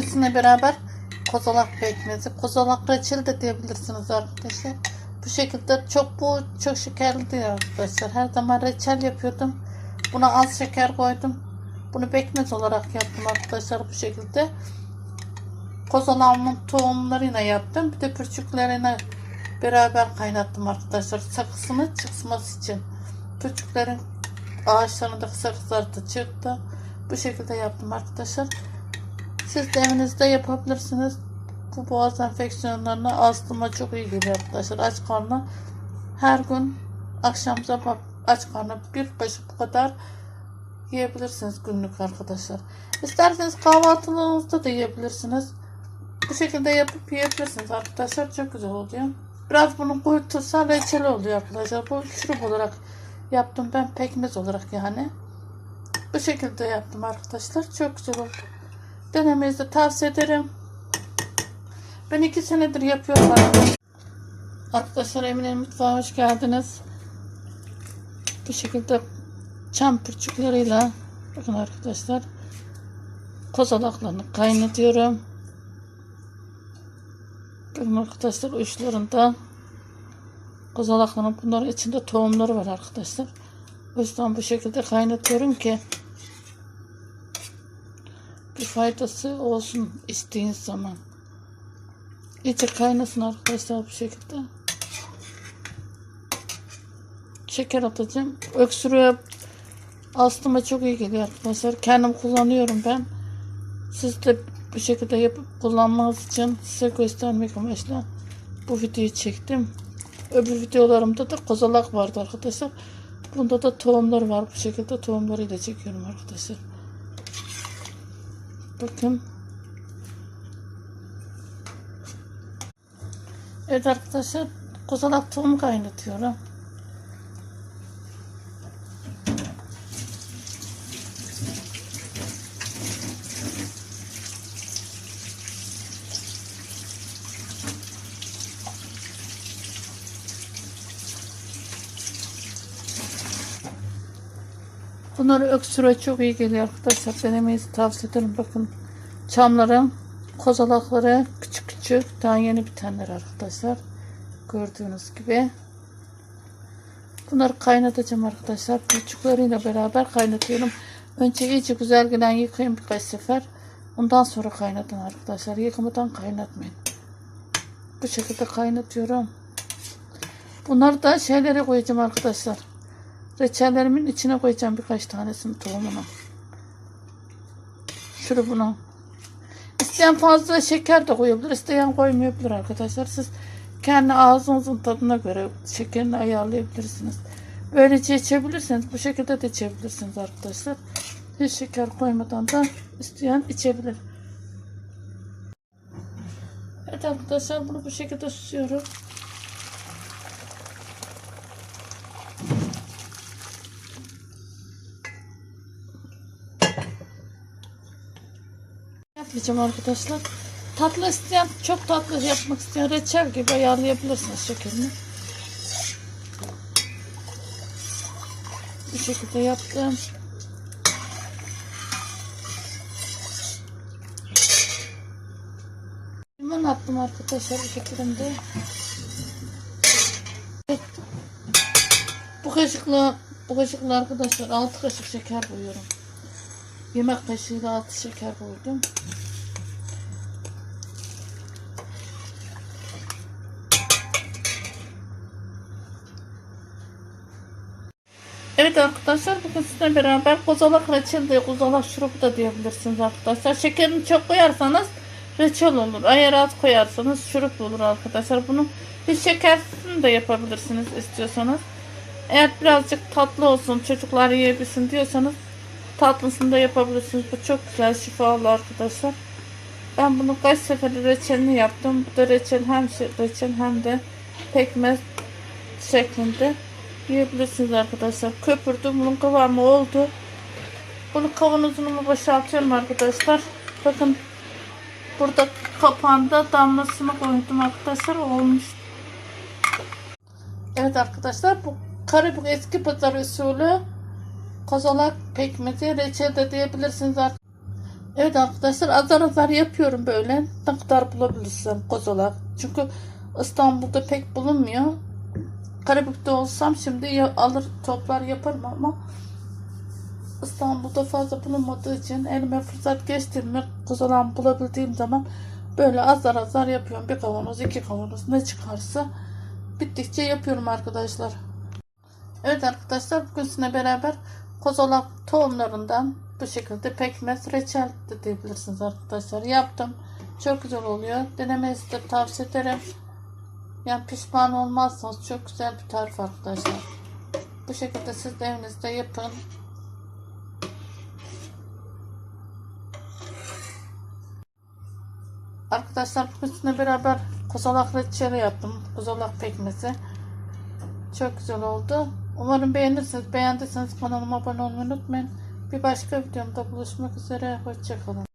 Sizinle beraber kozalak pekmezi, kozalak reçeli de diyebilirsiniz arkadaşlar. Bu şekilde çok bu çok şekerli arkadaşlar. Her zaman reçel yapıyordum. Buna az şeker koydum. Bunu pekmez olarak yaptım arkadaşlar bu şekilde. Kozalağımın tohumlarıyla yaptım. Bir de pürçüklerine beraber kaynattım arkadaşlar. Sakısını çıkması için. Pürçüklerin ağaçlarında kısa kızartı çıktı. Bu şekilde yaptım arkadaşlar. Siz de evinizde yapabilirsiniz. Bu boğaz enfeksiyonlarına astıma çok iyi geliyor arkadaşlar. Aç karnına her gün akşam sabah aç karnına bir kaşık bu kadar yiyebilirsiniz günlük arkadaşlar. İsterseniz kahvaltılığınızda da yiyebilirsiniz. Bu şekilde yapıp yiyebilirsiniz arkadaşlar. Çok güzel oluyor. Biraz bunu koyutursa reçel oluyor arkadaşlar. Bu şurup olarak yaptım ben pekmez olarak yani. Bu şekilde yaptım arkadaşlar. Çok güzel oldu. Denemenizi de tavsiye ederim. Ben iki senedir yapıyorum arkadaşlar. Emine'nin mutfağa hoş geldiniz. Bu şekilde çam pürçükleriyla bakın arkadaşlar kozalaklarını kaynatıyorum. Bakın arkadaşlar uçlarında kozalakların bunların içinde tohumları var arkadaşlar. O yüzden bu şekilde kaynatıyorum ki bir faydası olsun isteğiniz zaman. İyice kaynasın arkadaşlar bu şekilde. Şeker atacağım. Öksürüğe astıma çok iyi geliyor arkadaşlar. Kendim kullanıyorum ben. Siz de bu şekilde yapıp kullanmanız için size göstermek amaçlı bu videoyu çektim. Öbür videolarımda da kozalak vardı arkadaşlar. Bunda da tohumlar var. Bu şekilde tohumlarıyla çekiyorum arkadaşlar. Bakın. Evet arkadaşlar kozalak tohum kaynatıyorum. Bunları öksüre çok iyi geliyor arkadaşlar. Denemenizi tavsiye ederim. Bakın çamların kozalakları küçük küçük daha yeni bitenler arkadaşlar. Gördüğünüz gibi. Bunları kaynatacağım arkadaşlar. Küçükleriyle beraber kaynatıyorum. Önce iyice güzel gelen yıkayın birkaç sefer. Ondan sonra kaynatın arkadaşlar. Yıkamadan kaynatmayın. Bu şekilde kaynatıyorum. Bunları da şeylere koyacağım arkadaşlar. Reçellerimin içine koyacağım birkaç tanesini tohumunu. Şurubunu. İsteyen fazla şeker de koyabilir. isteyen koymayabilir arkadaşlar. Siz kendi ağzınızın tadına göre şekerini ayarlayabilirsiniz. Böylece içebilirsiniz. Bu şekilde de içebilirsiniz arkadaşlar. Hiç şeker koymadan da isteyen içebilir. Evet arkadaşlar bunu bu şekilde süsüyorum. Yapmayacağım arkadaşlar. Tatlı isteyen, çok tatlı yapmak isteyen reçel gibi ayarlayabilirsiniz şekerini. Bu şekilde yaptım. Limon attım arkadaşlar bu şekilde. Bu kaşıkla bu kaşıkla arkadaşlar 6 kaşık şeker koyuyorum. Yemek kaşığıyla 6 şeker koydum. Evet arkadaşlar bugün sizinle beraber kozalak reçel de kozalak şurubu da diyebilirsiniz arkadaşlar. Şekerini çok koyarsanız reçel olur. Eğer az koyarsanız şurup olur arkadaşlar. Bunu bir şekersini de yapabilirsiniz istiyorsanız. Eğer birazcık tatlı olsun çocuklar yiyebilsin diyorsanız tatlısını da yapabilirsiniz. Bu çok güzel şifalı arkadaşlar. Ben bunu kaç sefer reçelini yaptım. Bu da reçel hem reçel hem de pekmez şeklinde yiyebilirsiniz arkadaşlar. Köpürdüm. Bunun kıvamı oldu. Bunu kavanozunu boşaltıyorum arkadaşlar. Bakın burada kapağında damlasını koydum arkadaşlar. Olmuş. Evet arkadaşlar bu Karabük eski pazar usulü kozalak pekmezi reçel diyebilirsiniz artık. Evet arkadaşlar azar azar yapıyorum böyle. Ne kadar bulabilirsem kozalak. Çünkü İstanbul'da pek bulunmuyor. Karabük'te olsam şimdi alır toplar yaparım ama İstanbul'da fazla bulunmadığı için elime fırsat geçtirmek kozalağımı bulabildiğim zaman böyle azar azar yapıyorum. Bir kavanoz, iki kavanoz ne çıkarsa bittikçe yapıyorum arkadaşlar. Evet arkadaşlar bugün sizinle beraber kozolak tohumlarından bu şekilde pekmez reçel de diyebilirsiniz arkadaşlar. Yaptım. Çok güzel oluyor. Denemenizi de tavsiye ederim. Yani pişman olmazsanız çok güzel bir tarif arkadaşlar. Bu şekilde siz de evinizde yapın. Arkadaşlar bugün sizinle beraber kozalak reçeli yaptım. Kozalak pekmezi. Çok güzel oldu. Umarım beğenirsiniz. Beğendiyseniz kanalıma abone olmayı unutmayın. Bir başka videomda buluşmak üzere. Hoşçakalın.